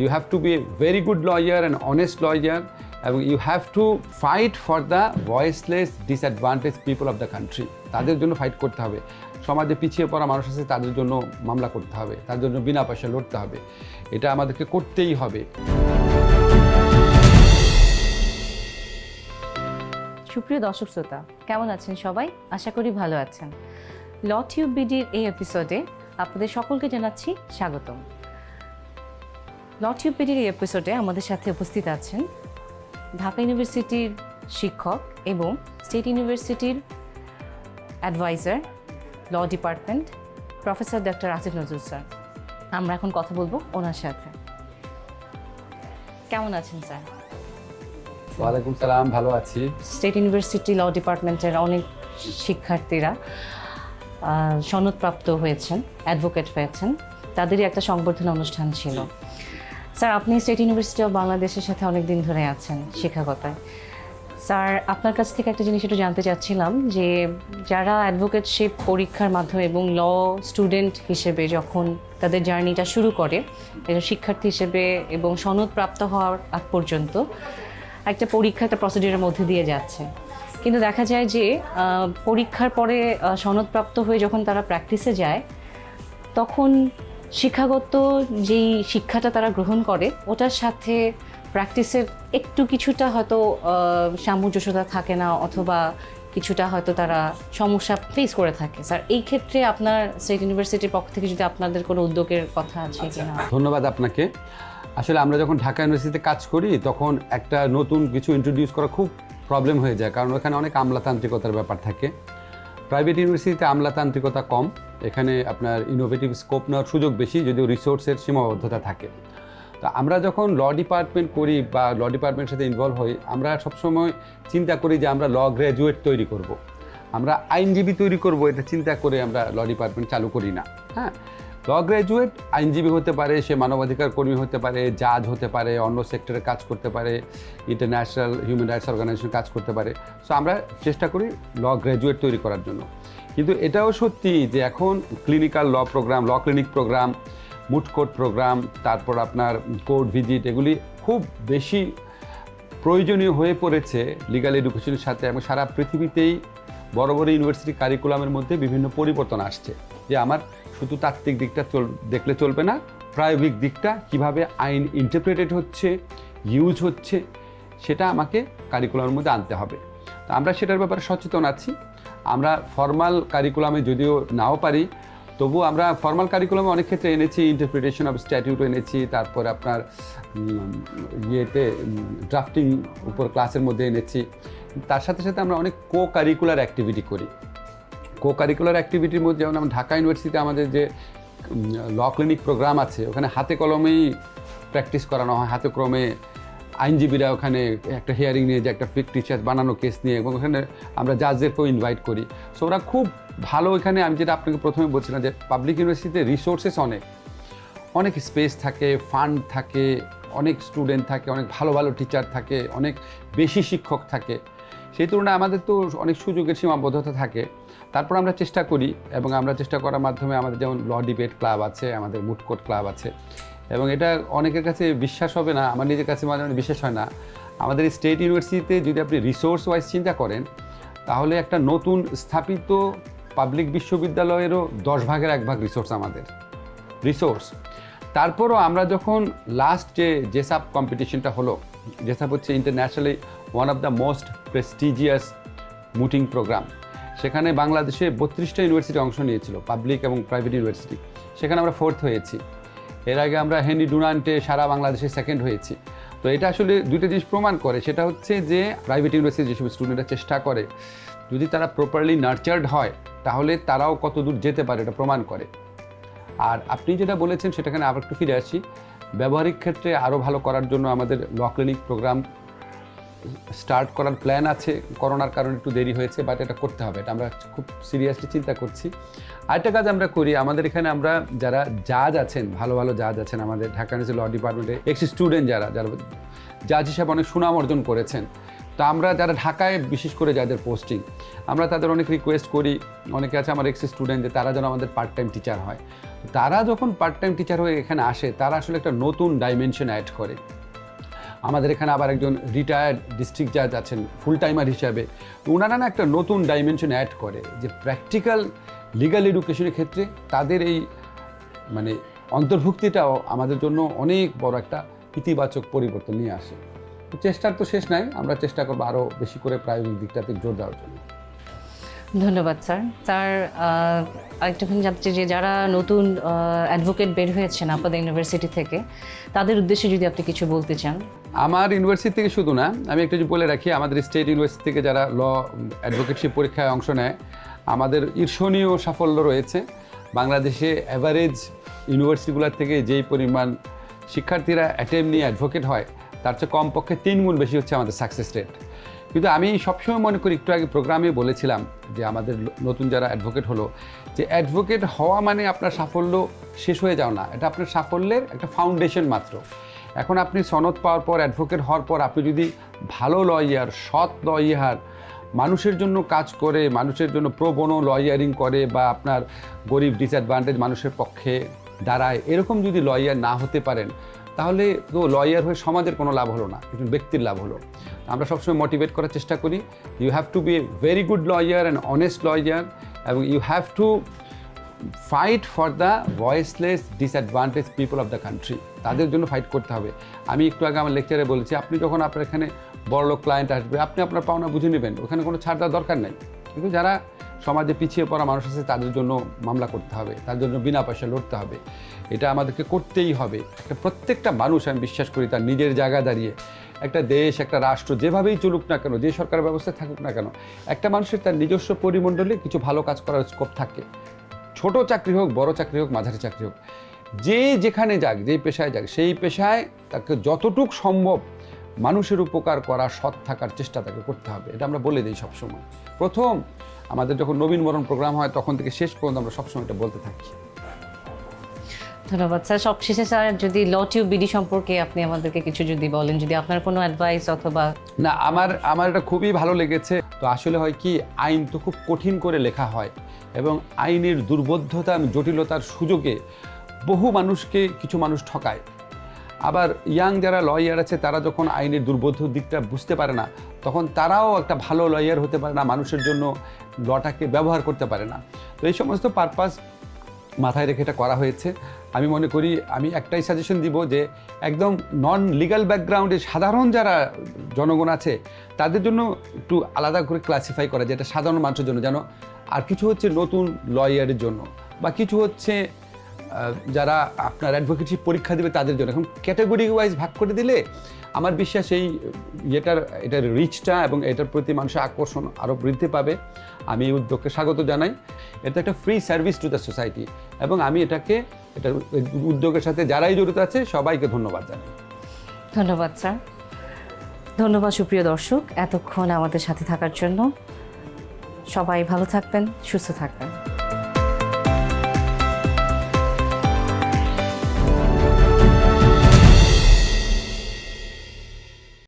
You have to be very good lawyer and honest lawyer এবং you have to fight for the voiceless disadvantage people of the country তাদের জন্য fight করতে হবে। সমাজে পিছিয়ে পড়া মানুষ আছে, তাদের জন্য মামলা করতে হবে। তার জন্য বিনা পয়সা লড়তে হবে। এটা আমাদেরকে করতেই হবে। সুপ্রিয় দর্শক শ্রোতা, কেমন আছেন সবাই? আশা করি ভালো আছেন। ল টিউব বিডির এই এপিসোডে আপনাদের সকলকে জানাচ্ছি স্বাগতম। টিউব বিডির এই এপিসোডে আমাদের সাথে উপস্থিত আছেন ঢাকা ইউনিভার্সিটির শিক্ষক এবং স্টেট ইউনিভার্সিটির advisor law department professor doctor Asif Nazrul sir আমরা এখন কথা বলব ওনার সাথে। কেমন আছেন স্যার ওয়ালাইকুম সালাম ভালো আছি। স্টেট ইউনিভার্সিটি ল ডিপার্টমেন্টের অনেক শিক্ষার্থীরা সনদপ্রাপ্ত হয়েছেন অ্যাডভোকেট হয়েছেন। তাদেরই একটা সংবর্ধনা অনুষ্ঠান ছিল। স্যার, আপনি স্টেট ইউনিভার্সিটি অফ বাংলাদেশের সাথে অনেক দিন ধরে আছেন শিক্ষকতায় স্যার, আপনার কাছ থেকে একটা জিনিস একটু জানতে চাচ্ছিলাম যে যারা অ্যাডভোকেটশিপ পরীক্ষার মাধ্যমে এবং ল স্টুডেন্ট হিসেবে যখন তাদের জার্নিটা শুরু করে শিক্ষার্থী হিসেবে এবং সনদ প্রাপ্ত হওয়ার আগ পর্যন্ত একটা পরীক্ষা, একটা প্রসিডিউরের মধ্যে দিয়ে যাচ্ছে। কিন্তু দেখা যায় যে পরীক্ষার পরে সনদপ্রাপ্ত হয়ে যখন তারা প্র্যাকটিসে যায়, তখন শিক্ষাগত যেই শিক্ষাটা তারা গ্রহণ করে ওটার সাথে প্র্যাকটিসের একটু কিছুটা হয়তো সামঞ্জস্যতা থাকে না অথবা কিছুটা হয়তো তারা সমস্যা ফেস করে থাকে। স্যার এই ক্ষেত্রে আপনার স্টেট ইউনিভার্সিটির পক্ষ থেকে যদি আপনাদের কোনো উদ্যোগের কথা আছে কিনা? ধন্যবাদ আপনাকে। আসলে আমরা যখন ঢাকা ইউনিভার্সিটিতে কাজ করি তখন একটা নতুন কিছু ইন্ট্রোডিউস করা খুব প্রবলেম হয়ে যায় কারণ ওখানে অনেক আমলাতান্ত্রিকতার ব্যাপার থাকে। প্রাইভেট ইউনিভার্সিটিতে আমলাতান্ত্রিকতা কম। এখানে আপনার ইনোভেটিভ স্কোপ নেওয়ার সুযোগ বেশি, যদিও রিসোর্সের সীমাবদ্ধতা থাকে। তো আমরা যখন ল ডিপার্টমেন্ট করি বা ল ডিপার্টমেন্টের সাথে ইনভলভ হই, আমরা সবসময় চিন্তা করি যে আমরা ল গ্র্যাজুয়েট তৈরি করব। আমরা আইনজীবী তৈরি করব, এটা চিন্তা করে আমরা ল ডিপার্টমেন্ট চালু করি না। হ্যাঁ? ল গ্র্যাজুয়েট আইনজীবী হতে পারে, সে মানবাধিকার কর্মী হতে পারে জাজ হতে পারে, অন্য সেক্টরে কাজ করতে পারে ইন্টারন্যাশনাল হিউম্যান রাইটস অর্গানাইজেশন কাজ করতে পারে। সো আমরা চেষ্টা করি ল গ্র্যাজুয়েট তৈরি করার জন্য। কিন্তু এটাও সত্যি যে এখন clinical law programme law clinic programme moot court programme তারপর আপনার কোর্ট ভিজিট এগুলি খুব বেশি প্রয়োজনীয় হয়ে পড়েছে লিগাল এডুকেশনের সাথে এবং সারা পৃথিবীতেই বড় বড় ইউনিভার্সিটি কারিকুলামের মধ্যে বিভিন্ন পরিবর্তন আসছে। যে আমার শুধু তাত্ত্বিক দিকটা চল দেখলে চলবে না, প্রায়োগিক দিকটা কীভাবে আইন ইন্টারপ্রেটেড হচ্ছে ইউজ হচ্ছে, সেটা আমাকে কারিকুলামের মধ্যে আনতে হবে। তো আমরা সেটার ব্যাপারে সচেতন আছি। আমরা ফর্মাল কারিকুলামে যদিও নাও পারি তবু আমরা ফর্মাল কারিকুলামে অনেক ক্ষেত্রে এনেছি ইন্টারপ্রিটেশন অফ স্ট্যাটিউট এনেছি, তারপর আপনার ইয়েতে ড্রাফটিং উপর ক্লাসের মধ্যে এনেছি। তার সাথে সাথে আমরা অনেক কো কারিকুলার অ্যাক্টিভিটি করি। কো কারিকুলার অ্যাক্টিভিটির মধ্যে, যেমন আমরা ঢাকা ইউনিভার্সিটিতে আমাদের যে ল ক্লিনিক প্রোগ্রাম আছে, ওখানে হাতে কলমেই প্র্যাকটিস করানো হয়। হাতে ক্রমে আইনজীবীরা ওখানে একটা হিয়ারিং নিয়ে, যে একটা ফিক টিচার বানানো কেস নিয়ে, এবং ওখানে আমরা জাজদেরকেও ইনভাইট করি। সো ওরা খুব ভালো এখানে আমি যেটা আপনাকে প্রথমে বলছিলাম যে পাবলিক ইউনিভার্সিটিতে রিসোর্সেস অনেক। অনেক স্পেস থাকে ফান্ড থাকে, অনেক স্টুডেন্ট থাকে, অনেক ভালো ভালো টিচার থাকে, অনেক বেশি শিক্ষক থাকে। সেই তুলনায় আমাদের তো অনেক সুযোগের সীমাবদ্ধতা থাকে। তারপর আমরা চেষ্টা করি এবং আমরা চেষ্টা করার মাধ্যমে আমাদের যেমন ল ডিবেট ক্লাব আছে, আমাদের মুটকোট ক্লাব আছে। এবং এটা অনেকের কাছে বিশ্বাস হবে না, আমার নিজের কাছে মাঝে মাঝে বিশ্বাস হয় না। আমাদের স্টেট ইউনিভার্সিটিতে যদি আপনি রিসোর্স ওয়াইজ চিন্তা করেন, তাহলে একটা নতুন স্থাপিত পাবলিক বিশ্ববিদ্যালয়েরও দশ ভাগের এক ভাগ রিসোর্স আমাদের। রিসোর্স তারপরও আমরা যখন লাস্ট যে জেসাপ কম্পিটিশনটা হলো জেসাপ হচ্ছে internationally one of the most prestigious mooting programme সেখানে বাংলাদেশে বত্রিশটা ইউনিভার্সিটি অংশ নিয়েছিল পাবলিক এবং প্রাইভেট ইউনিভার্সিটি সেখানে আমরা ফোর্থ হয়েছি। এর আগে আমরা হেনরি ডুনান্টে সারা বাংলাদেশে সেকেন্ড হয়েছি। তো এটা আসলে দুইটা জিনিস প্রমাণ করে, সেটা হচ্ছে যে প্রাইভেট ইউনিভার্সিটি যেসব স্টুডেন্টরা চেষ্টা করে, যদি তারা প্রপারলি নার্চার্ড হয়, তাহলে তারাও কত দূর যেতে পারে এটা প্রমাণ করে। আর আপনি যেটা বলেছেন সেটাখানে আবার একটু ফিরে আসি। ব্যবহারিক ক্ষেত্রে আরও ভালো করার জন্য আমাদের ল ক্লিনিক প্রোগ্রাম স্টার্ট করার প্ল্যান আছে। করোনার কারণে একটু দেরি হয়েছে বাট এটা করতে হবে। এটা আমরা খুব সিরিয়াসলি চিন্তা করছি। আরেকটা কাজ আমরা করি, আমাদের এখানে আমরা যারা জাজ আছেন, ভালো ভালো জাজ আছেন আমাদের ঢাকা ল ডিপার্টমেন্টে এক্স স্টুডেন্ট যারা যারা জাজ হিসাবে অনেক সুনাম অর্জন করেছেন, তো আমরা যারা ঢাকায় বিশেষ করে যাদের পোস্টিং আমরা তাদের অনেক রিকোয়েস্ট করি। অনেকে আছে আমার এক্স স্টুডেন্ট যে তারা যেন আমাদের পার্ট টাইম টিচার হয় তারা যখন পার্ট টাইম টিচার হয়ে এখানে আসে, তারা আসলে একটা নতুন ডাইমেনশন অ্যাড করে। আমাদের এখানে আবার একজন রিটায়ার্ড ডিস্ট্রিক্ট জাজ আছেন ফুল টাইমার হিসাবে। ওনারা না একটা নতুন ডাইমেনশন অ্যাড করে যে প্র্যাকটিক্যাল লিগাল এডুকেশনের ক্ষেত্রে তাদের এই মানে অন্তর্ভুক্তিটাও আমাদের জন্য অনেক বড় একটা ইতিবাচক পরিবর্তন নিয়ে আসে। চেষ্টার তো শেষ নাই, আমরা চেষ্টা করব আরও বেশি করে প্রায়োগিক দিকটাতে জোর দেওয়ার জন্য। ধন্যবাদ, স্যার। স্যার আরেকটুখানি জানতে যে যারা নতুন অ্যাডভোকেট বের হয়েছেন আপনাদের ইউনিভার্সিটি থেকে, তাদের উদ্দেশ্যে যদি আপনি কিছু বলতে চান। আমার ইউনিভার্সিটি থেকে শুধু না, আমি একটু যদি বলে রাখি, আমাদের স্টেট ইউনিভার্সিটি থেকে যারা ল অ্যাডভোকেটশিপ পরীক্ষায় অংশ নেয়, আমাদের ঈর্ষণীয় সাফল্য রয়েছে। বাংলাদেশে অ্যাভারেজ ইউনিভার্সিটিগুলোর থেকে যেই পরিমাণ শিক্ষার্থীরা অ্যাটেম্প নিয়ে অ্যাডভোকেট হয়, তার চেয়ে কমপক্ষে তিন গুণ বেশি হচ্ছে আমাদের সাকসেস রেট কিন্তু আমি সবসময় মনে করি, একটু আগে প্রোগ্রামে বলেছিলাম যে আমাদের নতুন যারা অ্যাডভোকেট হলো, যে অ্যাডভোকেট হওয়া মানে আপনার সাফল্য শেষ হয়ে যাও না। এটা আপনার সাফল্যের একটা ফাউন্ডেশন মাত্র। এখন আপনি সনদ পাওয়ার পর অ্যাডভোকেট হওয়ার পর, আপনি যদি ভালো লয়ার সৎ লয়ার মানুষের জন্য কাজ করে, মানুষের জন্য প্রবণ লয়ারিং করে বা আপনার গরিব ডিসঅ্যাডভান্টেজ মানুষের পক্ষে দাঁড়ায়, এরকম যদি লয়ার না হতে পারেন তাহলে তো লয়ার হয়ে সমাজের কোনো লাভ হলো না, একজন ব্যক্তির লাভ হলো। আমরা সবসময় মোটিভেট করার চেষ্টা করি you have to be a very good lawyer and honest lawyer এবং you have to fight for the voiceless disadvantage people of the country তাদের জন্য ফাইট করতে হবে। আমি একটু আগে আমার লেকচারে বলেছি, আপনি যখন আপনার এখানে বড় লোক ক্লায়েন্ট আসবে, আপনি আপনার পাওনা বুঝে নেবেন, ওখানে কোনো ছাড় দেওয়ার দরকার নেই। কিন্তু যারা সমাজে পিছিয়ে পড়া মানুষ আছে, তাদের জন্য মামলা করতে হবে তার জন্য বিনা পয়সা লড়তে হবে। এটা আমাদেরকে করতেই হবে। একটা প্রত্যেকটা মানুষ, আমি বিশ্বাস করি, তার নিজের জায়গা দাঁড়িয়ে, একটা দেশ, একটা রাষ্ট্র যেভাবেই চলুক না কেন, যে সরকার ব্যবস্থায় থাকুক না কেন, একটা মানুষের তার নিজস্ব পরিমণ্ডলে কিছু ভালো কাজ করার স্কোপ থাকে। ছোট চাকরি হোক, বড় চাকরি হোক, মাঝারি চাকরি হোক, যে যেখানে যাক যেই পেশায় যাক, সেই পেশায় তাকে যতটুক সম্ভব মানুষের উপকার করা সৎ থাকার চেষ্টা তাকে করতে হবে। এটা আমরা বলে দিই সবসময়। প্রথম আমাদের যখন নবীন বরণ প্রোগ্রাম হয় তখন থেকে শেষ পর্যন্ত আমরা সবসময় এটা বলতে থাকি। ধন্যবাদ স্যার। সবশেষে স্যার যদি ল টিউব বিডি সম্পর্কে আপনি আমাদেরকে কিছু যদি বলেন যদি আপনার কোনো অ্যাডভাইস অথবা না আমার আমার এটা খুবই ভালো লেগেছে। তো আসলে হয় কি আইন তো খুব কঠিন করে লেখা হয় এবং আইনের দুর্বোধ্যতা জটিলতার সুযোগে বহু মানুষকে কিছু মানুষ ঠকায়। আবার ইয়াং যারা লয়ার আছে তারা যখন আইনের দুর্বোধ্য দিকটা বুঝতে পারে না তখন তারাও একটা ভালো লয়ার হতে পারে না, মানুষের জন্য লটাকে ব্যবহার করতে পারে না। তো এই সমস্ত পারপাস মাথায় রেখে এটা করা হয়েছে। আমি মনে করি, আমি একটাই সাজেশন দিব যে একদম নন লিগাল ব্যাকগ্রাউন্ডে সাধারণ যারা জনগণ আছে, তাদের জন্য একটু আলাদা করে ক্লাসিফাই করা যেটা সাধারণ মানুষের জন্য যেন আর কিছু হচ্ছে নতুন লয়ারের জন্য বা কিছু হচ্ছে যারা আপনার অ্যাডভোকেসি পরীক্ষা দেবে তাদের জন্য। এখন ক্যাটাগরি ওয়াইজ ভাগ করে দিলে আমার বিশ্বাস এই এটার এটার রিচটা এবং এটার প্রতি মানুষের আকর্ষণ আরও বৃদ্ধি পাবে। আমি এই উদ্যোগকে স্বাগত জানাই। এটা একটা free service to the society এবং আমি এটাকে, এটার উদ্যোগের সাথে যারাই জড়িত আছে, সবাইকে ধন্যবাদ জানাই। ধন্যবাদ, স্যার। ধন্যবাদ, সুপ্রিয় দর্শক, এতক্ষণ আমাদের সাথে থাকার জন্য। সবাই ভালো থাকবেন, সুস্থ থাকবেন।